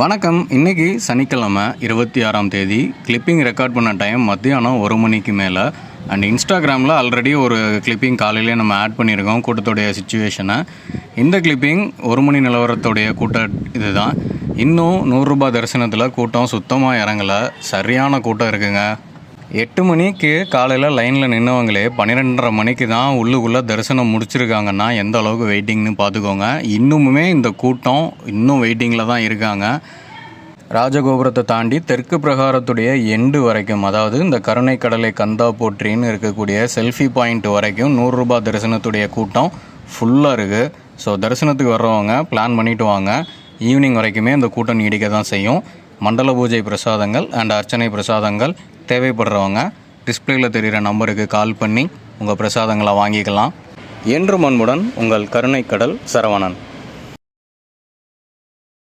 வணக்கம். இன்னைக்கு சனிக்கிழமை இருபத்தி ஆறாம் தேதி. கிளிப்பிங் ரெக்கார்ட் பண்ண டைம் மத்தியானம் ஒரு மணிக்கு மேலே. அண்ட் இன்ஸ்டாகிராமில் ஆல்ரெடி ஒரு கிளிப்பிங் காலையிலே நம்ம ஆட் பண்ணியிருக்கோம் கூட்டத்துடைய சுச்சுவேஷனை இந்த கிளிப்பிங் ஒரு மணி நிலவரத்துடைய கூட்ட இதுதான். இன்னும் நூறுரூபா தரிசனத்தில் கூட்டம் சுத்தமாக இறங்கலை. சரியான கூட்டம் இருக்குங்க. எட்டு மணிக்கு காலையில் லைனில் நின்னவங்களே பன்னிரெண்டரை மணிக்கு தான் உள்ளுக்குள்ளே தரிசனம் முடிச்சிருக்காங்கன்னா எந்த அளவுக்கு வெயிட்டிங்னு பார்த்துக்கோங்க. இன்னுமுமே இந்த கூட்டம் இன்னும் வெயிட்டிங்கில் தான் இருக்காங்க. ராஜகோபுரத்தை தாண்டி தெற்கு பிரகாரத்துடைய எண்டு வரைக்கும் அதாவது இந்த கருணை கடலை கந்தா போற்றின்னு இருக்கக்கூடிய செல்ஃபி பாயிண்ட் வரைக்கும் நூறுரூபா தரிசனத்துடைய கூட்டம் ஃபுல்லாக இருக்குது ஸோ தரிசனத்துக்கு வர்றவங்க பிளான் பண்ணிட்டு வாங்க. ஈவினிங் வரைக்குமே இந்த கூட்டம் நீடிக்க தான் செய்யும். மண்டல பூஜை பிரசாதங்கள் அண்ட் அர்ச்சனை பிரசாதங்கள் தேவைப்படுறவங்க டிஸ்பிளேயில் தெரிகிற நம்பருக்கு கால் பண்ணி உங்கள் பிரசாதங்களை வாங்கிக்கலாம். என்று மண்முடன் உங்கள் கருணைக்கடல் சரவணன்.